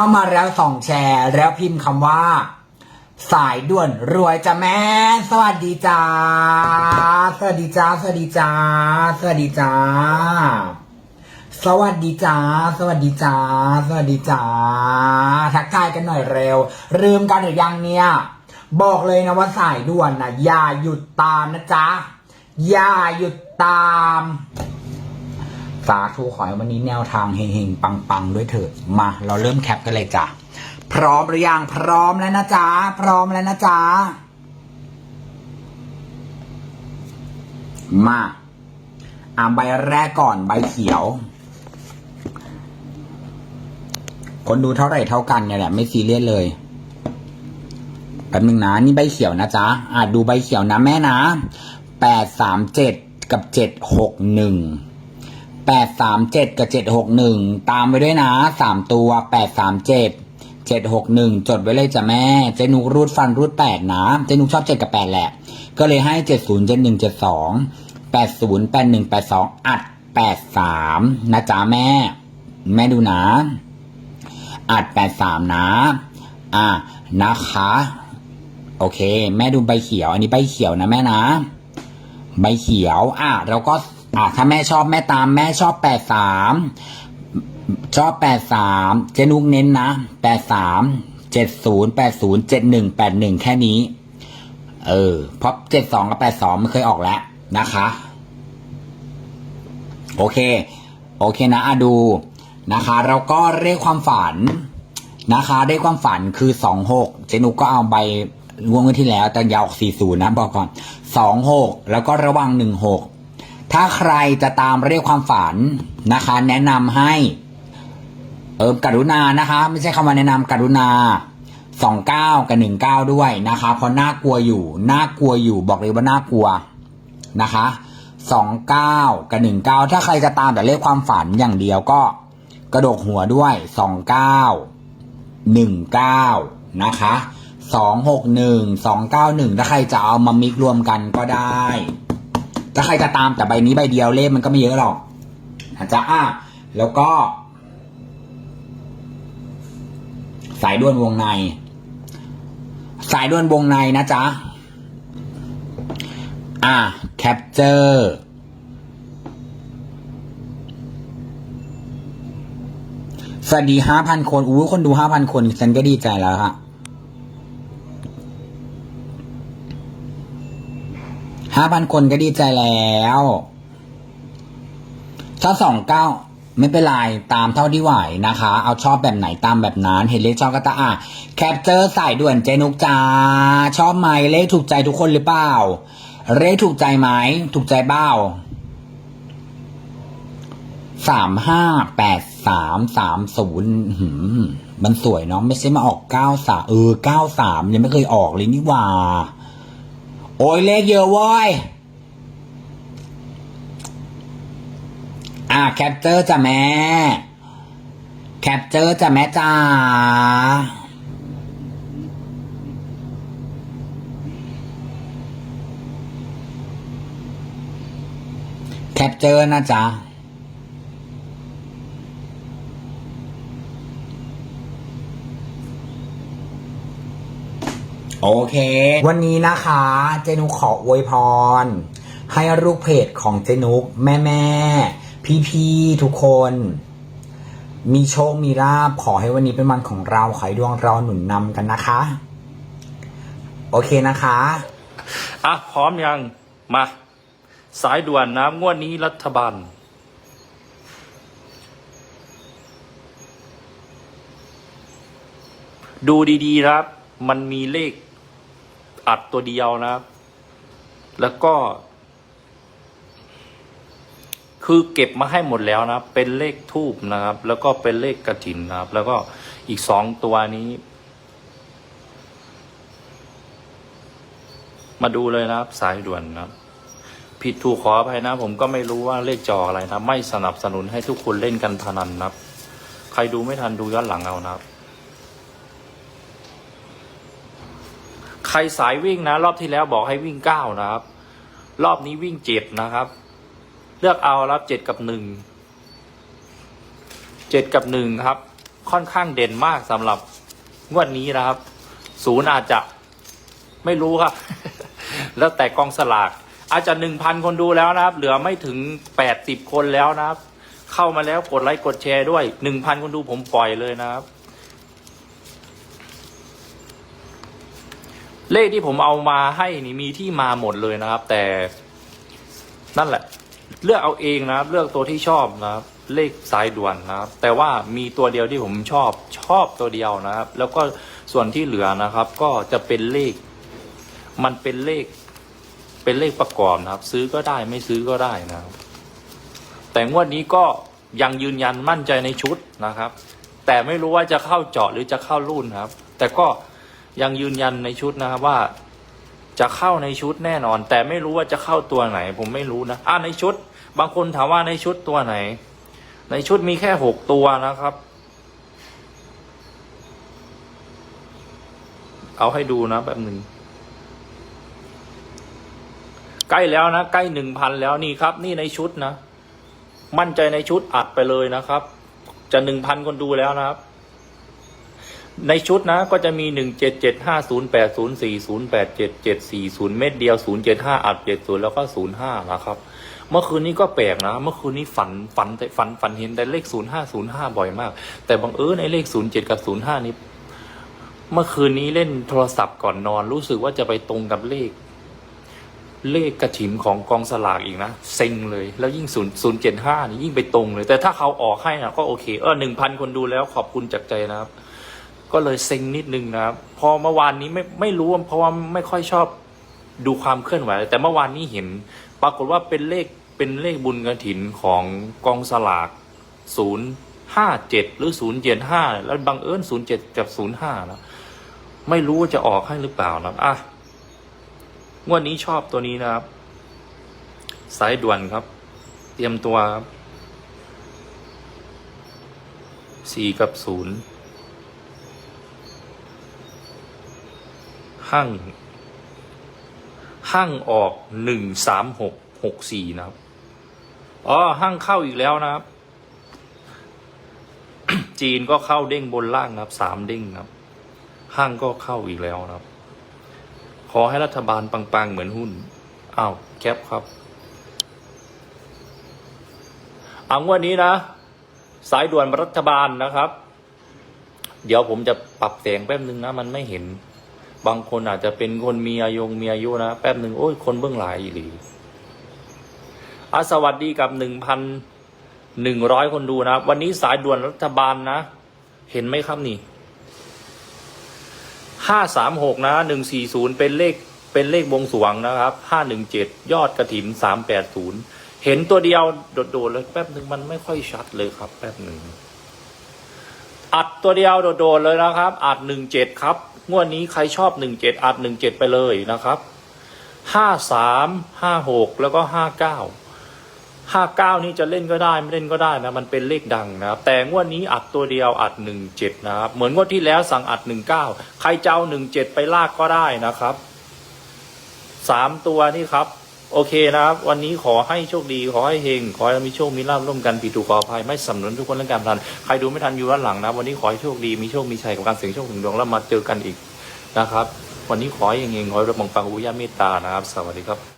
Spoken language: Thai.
เข้ามาแล้วสองแชร์ แล้วพิมพ์คำว่า สายด่วนรวยจ้ะแม่ สวัสดีจ้า สวัสดีจ้า สวัสดีจ้า สวัสดีจ้า สวัสดีจ้า สวัสดีจ้า สวัสดีจ้า ทักทายกันหน่อยเร็ว ลืมกันหรือยังเนี่ย บอกเลยนะว่าสายด่วนนะอย่าหยุดตามนะจ๊ะ อย่าหยุดตาม สาธุขอให้วันนี้แนวทางเฮงๆ ปังๆ ด้วยเถิดมา เราเริ่มแคปกันเลยจ้ะ พร้อมหรือยังพร้อมแล้วนะจ๊ะพร้อมแล้วนะจ๊ะมาอ่าใบแรกก่อนใบเขียว คนดูเท่าไหร่เท่ากันเนี่ยแหละไม่ซีเรียสเลยแป๊บนึงนะนี่ใบเขียวนะจ๊ะอ่าดูใบเขียวนะแม่นะแปดสามเจ็ดกับเจ็ดหกหนึ่ง แปดสามเจ็ดกับเจ็ดหกหนึ่งตามไปด้วยนะสามตัวแปดสามเจ็ดเจ็ดหกหนึ่งจดไว้เลยจ้ะแม่เจนุกรูดฟันรูดแปดนะเจนุกชอบเจ็ดกับแปดแหละ ก็เลยให้เจ็ดศูนย์เจ็ดหนึ่งเจ็ดสองแปดศูนย์แปดหนึ่งแปดสองอัดแปดสามนะจ๊ะแม่ แม่ดูนะ อัดแปดสามนะ อะนะคะ โอเค แม่ดูใบเขียว อันนี้ใบเขียวนะแม่นะ ใบเขียว อะเราก็ อะถ้าแม่ชอบแม่ตามแม่ชอบแปดสามชอบแปดสามเจนุกเน้นนะแปดสามเจ็ดศูนย์แปดศูนย์เจ็ดหนึ่งแปดหนึ่งแค่นี้ เออเพราะเจ็ดสองกับแปดสองไม่เคยออกแล้วนะคะ โอเค โอเคนะอะดูนะคะ เราก็เรียกความฝันนะคะเรียกความฝันคือสองหกเจนุกก็เอาใบงวงเงินที่แล้วแต่ยาวสี่ศูนย์นะบอกก่อนสองหกแล้วก็ระวังหนึ่งหก ถ้าใครจะตามเรียกความฝันนะคะ แนะนำให้เออกรุณานะคะ ไม่ใช่คำว่าแนะนำกรุณาสองเก้ากับหนึ่งเก้าด้วยนะคะเพราะน่ากลัวอยู่น่ากลัวอยู่บอกเลยว่าน่ากลัวนะคะสองเก้ากับหนึ่งเก้าถ้าใครจะตามแต่เลขความฝันอย่างเดียวก็กระดกหัวด้วยสองเก้าหนึ่งเก้านะคะสองหกหนึ่งสองเก้าหนึ่งถ้าใครจะเอามามิกรวมกันก็ได้ ถ้าใครจะตามแต่ใบนี้ใบเดียวเลขมันก็ไม่เยอะหรอกนะจ๊ะอะแล้วก็ สายด่วนวงใน สายด่วนวงในนะจ๊ะ อะแคปเจอร์สวัสดีห้าพันคนอู้คนดูห้าพันคนฉันก็ดีใจแล้วค่ะ ห้าพันคนก็ดีใจแล้ว ถ้าสองเก้าไม่เป็นไร ตามเท่าที่ไหวนะคะ เอาชอบแบบไหนตามแบบนั้น เห็นเลขชอบก็ตาอะแคปเจอร์สายด่วนเจนุกจ้า ชอบไหมเลขถูกใจทุกคนหรือเปล่า เลขถูกใจไหม ถูกใจเบ้าสามห้าแปดสามสามศูนย์มันสวยเนาะไม่ใช่มาออกเก้าสามเออเก้าสามยังไม่เคยออกเลยนี่ว่า โอ้ยเลขเยอะว้ยอ่าแคปเจอร์จ้ะแม่ แคปเจอร์จ้ะแม่จ้าแคปเจอร์นะจ๊ะ เค วันนี้นะคะเจนุกขออวยพร ให้ลูกเพจของเจนุกแม่แม่พี่พี่ๆทุกคน มีโชคมีลาภขอให้วันนี้เป็นวันของเราขอให้ดวงเราหนุนนำกันนะคะ โอเคนะคะ อะ พร้อมยัง มา สายด่วนน้ำงวดนี้รัฐบาลดูดีๆนะครับ มันมีเลข อัดตัวเดียวนะ แล้วก็ คือเก็บมาให้หมดแล้วนะ เป็นเลขทูบนะครับ แล้วก็เป็นเลขกระถินนะครับ แล้วก็อีกสองตัวนี้ มาดูเลยนะครับ สายด่วนนะครับผิดถูกขออภัยนะ ผมก็ไม่รู้ว่าเลขจออะไรนะ ไม่สนับสนุนให้ทุกคนเล่นกันพนันนะครับ ใครดูไม่ทันดูย้อนหลังเอานะครับ ใครสายวิ่งนะ รอบที่แล้วบอกให้วิ่งเก้านะครับ รอบนี้วิ่งเจ็ดนะครับ เลือกเอารับเจ็ดกับหนึ่งเจ็ดกับหนึ่งครับ ค่อนข้างเด่นมากสำหรับงวดนี้นะครับศูนย์อาจจะไม่รู้ครับ แล้วแต่กองสลาก อาจจะหนึ่งพันคนดูแล้วนะครับ เหลือไม่ถึงแปดสิบคนแล้วนะครับ เข้ามาแล้วกดไลค์กดแชร์ด้วยหนึ่งพันคนดูผมปล่อยเลยนะครับ เลขที่ผมเอามาให้นี่มีที่มาหมดเลยนะครับ แต่นั่นแหละ เลือกเอาเองนะครับ เลือกตัวที่ชอบนะครับ เลขสายด่วนนะครับ แต่ว่ามีตัวเดียวที่ผมชอบชอบตัวเดียวนะครับ แล้วก็ส่วนที่เหลือนะครับ ก็จะเป็นเลข มันเป็นเลข เป็นเลขประกอบนะครับ ซื้อก็ได้ไม่ซื้อก็ได้นะครับ แต่งวดนี้ก็ยังยืนยันมั่นใจในชุดนะครับ แต่ไม่รู้ว่าจะเข้าเจาะหรือจะเข้ารุ่นครับ แต่ก็ ยังยืนยันในชุดนะครับว่า จะเข้าในชุดแน่นอน แต่ไม่รู้ว่าจะเข้าตัวไหน ผมไม่รู้นะอ่าในชุด บางคนถามว่าในชุดตัวไหน ในชุดมีแค่หกตัวนะครับ เอาให้ดูนะแบบหนึ่งใกล้แล้วนะใกล้หนึ่งพันแล้วนี่ครับ นี่ในชุดนะ มั่นใจในชุดอัดไปเลยนะครับ จะหนึ่งพันคนดูแล้วนะครับ ในชุดนะก็จะมีหนึ่งเจ็ดเจ็ดห้าศูนย์แปดศูนย์สี่ศูนย์แปดเจ็ดเจ็ดสี่ศูนย์เม็ดเดียวศูนย์เจ็ดห้าอัดเจ็ดศูนย์แล้วก็ศูนย์ห้านะครับ เมื่อคืนนี้ก็แปลกนะ เมื่อคืนนี้ฝันฝันแต่ฝันฝันเห็นแต่เลขศูนย์ห้าศูนย์ห้าบ่อยมาก แต่บังเอิญในเลขศูนย์เจ็ดกับศูนย์ห้านี้ เมื่อคืนนี้เล่นโทรศัพท์ก่อนนอน รู้สึกว่าจะไปตรงกับเลข เลขกระถินของกองสลากอีกนะ เซ็งเลย แล้วยิ่งศูนย์ศูนย์เจ็ดห้านี่ยิ่งไปตรงเลย แต่ถ้าเขาออกให้นะก็โอเค เออหนึ่งพันคนดูแล้วขอบคุณจากใจนะครับ ก็เลยเซ็งนิดนึงนะครับ พอเมื่อวานนี้ไม่ไม่รู้เพราะว่าไม่ค่อยชอบดูความเคลื่อนไหว แต่เมื่อวานนี้เห็น ปรากฏว่าเป็นเลขเป็นเลขบุญกระถินของกองสลาก 057 หรือ 075 แล้วบังเอิญ 07 กับ 05นะไม่รู้ว่าจะออกให้หรือเปล่านะอะงวดนี้ชอบตัวนี้นะครับ สายด่วนครับ เตรียมตัว 4 กับศูนย์ ห้างห้างออกหนึ่งสามหกหกสี่นะครับอ๋อห้างเข้าอีกแล้วนะครับ จีนก็เข้าเด้งบนล่างนะครับสามเด้งนะครับ ห้างก็เข้าอีกแล้วนะครับ ขอให้รัฐบาลปังๆเหมือนหุ้นอ้าวแคปครับเอางวันนี้นะ สายด่วนรัฐบาลนะครับ เดี๋ยวผมจะปรับแสงแป๊บนึงนะ มันไม่เห็น บางคนอาจจะเป็นคนมีอายุมีอายุนะแป๊บหนึ่งโอ้ยคนเบื้องหลายอีหลีอะสวัสดีกับหนึ่งพันหนึ่งร้อยคนดูนะ วันนี้สายด่วนรัฐบาลนะ เห็นไหมครับนี่ห้าสามหกนะหนึ่งสี่ศูนย์เป็นเลขเป็นเลขวงสวงนะครับห้าหนึ่งเจ็ดยอดกระถินสามแปดศูนย์เห็นตัวเดียวโดดๆเลยแป๊บหนึ่งมันไม่ค่อยชัดเลยครับ แป๊บหนึ่ง ตัวเดียวโดดๆเลยนะครับอัดหนึ่งเจ็ดครับงวดนี้ใครชอบหนึ่งเจ็ดอัดหนึ่งเจ็ดไปเลยนะครับห้าสามห้าหกแล้วก็ห้าเก้าห้าเก้านี่จะเล่นก็ได้ไม่เล่นก็ได้นะมันเป็นเลขดังนะครับแต่งวดนี้อัดตัวเดียวอัดหนึ่งเจ็ดนะครับเหมือนงวดที่แล้วสั่งอัดหนึ่งเก้าใครเจะเอาหนึ่งเจ็ดไปลากก็ได้นะครับสามตัวนี่ครับ โอเคนะครับ วันนี้ขอให้โชคดี ขอให้เฮง ขอให้มีโชค มีลาภร่วมกันปีถูกขออภัยไม่สำนุนทุกคนเรื่องการพนัน ใครดูไม่ทันอยู่ด้านหลังนะ วันนี้ขอให้โชคดี มีโชค มีชัยกับการเสี่ยงโชคถึงดวงแล้วมาเจอกันอีกนะครับ วันนี้ขอให้เฮงๆขอให้ระบังปังอุยาเมตตานะครับ สวัสดีครับ